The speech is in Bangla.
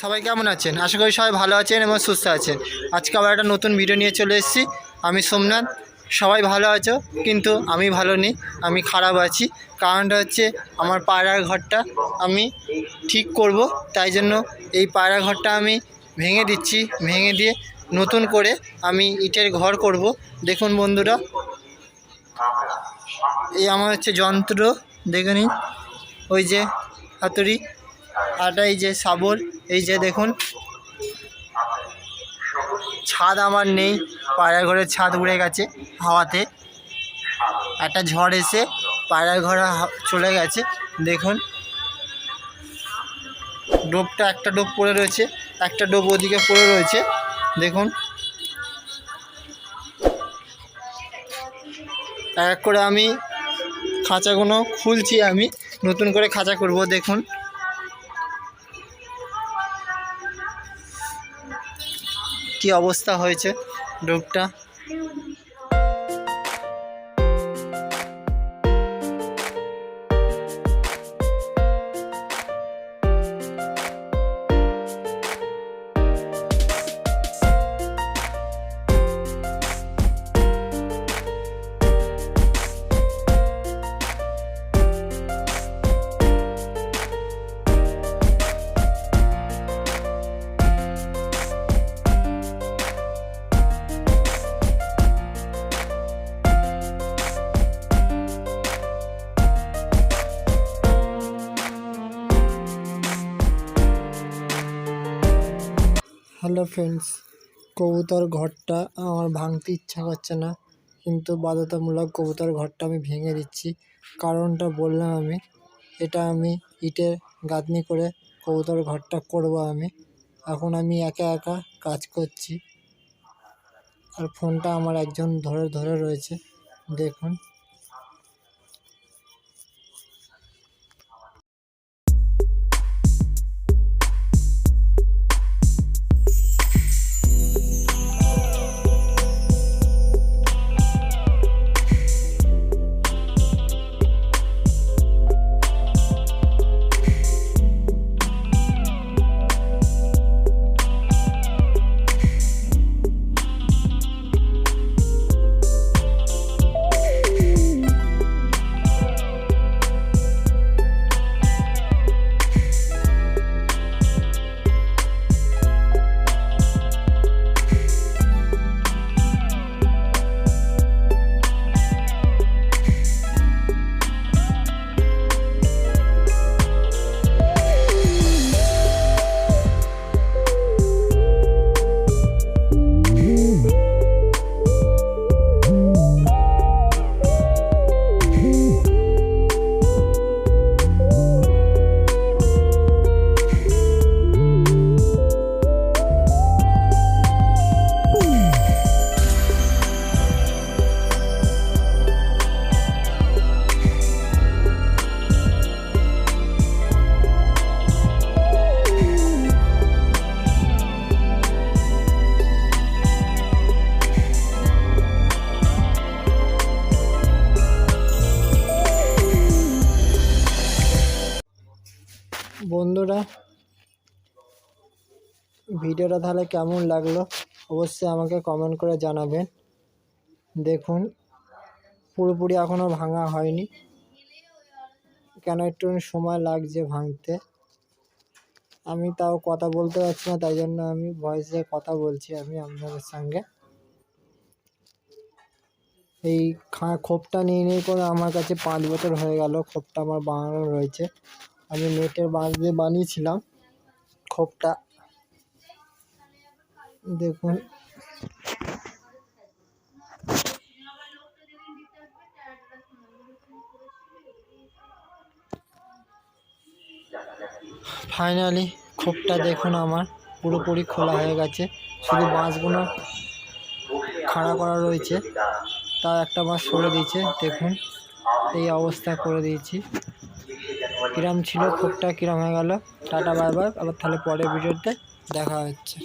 সবাই কেমন আছেন? আশা করি সবাই ভালো আছেন এবং সুস্থ আছেন। আজকে আবার একটা নতুন ভিডিও নিয়ে চলে এসেছি। আমি সোমনাথ। সবাই ভালো আছো? কিন্তু আমি ভালো নেই। আমি খারাপ আছি। কারণটা হচ্ছে আমার পায়রার ঘরটা আমি ঠিক করব। তাই জন্য এই পায়রা ঘরটা আমি ভেঙে দিচ্ছি। ভেঙে দিয়ে নতুন করে আমি ইটের ঘর করব। দেখুন বন্ধুরা। এই আমার হচ্ছে যন্ত্র। দেখে নিন। ওই যে হাতুড়ি। আটা এই যে শাবল এই যে দেখুন। ছাদ আমার নেই পায়রা ঘরের ছাদ উড়ে গেছে হাওয়াতে। একটা ঝড় এসে পায়রা ঘরে চলে গেছে, দেখুন। ডোবটা একটা ডোব পড়ে রয়েছে, একটা ডোব ওদিকে পড়ে রয়েছে, দেখুন। এক করে আমি খাঁচাগুলো খুলছি, আমি নতুন করে খাঁচা করব দেখুন। কি অবস্থা হয়েছে ডোবটা হ্যালো ফ্রেন্ডস, কবুতর ঘরটা আমার ভাঙতে ইচ্ছা করছে না, কিন্তু বাধ্যতামূলক কবুতর ঘরটা আমি ভেঙে দিচ্ছি। কারণটা বললাম আমি, এটা আমি ইটের গাঁথনি করে কবুতর ঘরটা করব আমি। এখন আমি একা একা কাজ করছি। আর ফোনটা আমার একজন ধরে ধরে রয়েছে, দেখুন। বন্ধুরা, ভিডিওটা তাহলে কেমন লাগল অবশ্যই আমাকে কমেন্ট করে জানাবেন। দেখুন, পুরোপুরি এখনও ভাঙা হয়নি। কেন একটু সময় লাগছে ভাঙতে? আমি তাও কথা বলতে পারছি না, তাই জন্য আমি ভয়েসে কথা বলছি আমি আপনাদের সঙ্গে। এই খোপটা নিয়ে নিয়ে করে আমার কাছে পাঁচ বছর হয়ে গেল, খোপটা আমার বানানো রয়েছে। আমি নেটের বাঁশ দিয়ে বানিয়েছিলাম খোপটা। দেখুন। ফাইনালি খোপটা দেখুন আমার, পুরোপুরি খোলা হয়ে গেছে। শুধু বাঁশগুলো খাড়া করা রয়েছে। তা একটা বাঁশ সরে দিয়েছে, দেখুন। এই অবস্থা করে দিয়েছি। কিরাম ছিল খোপটা কিরম হয়ে গেল? টাটা বারবার আবার তাহলে পরের ভিডিওতে দেখা হচ্ছে।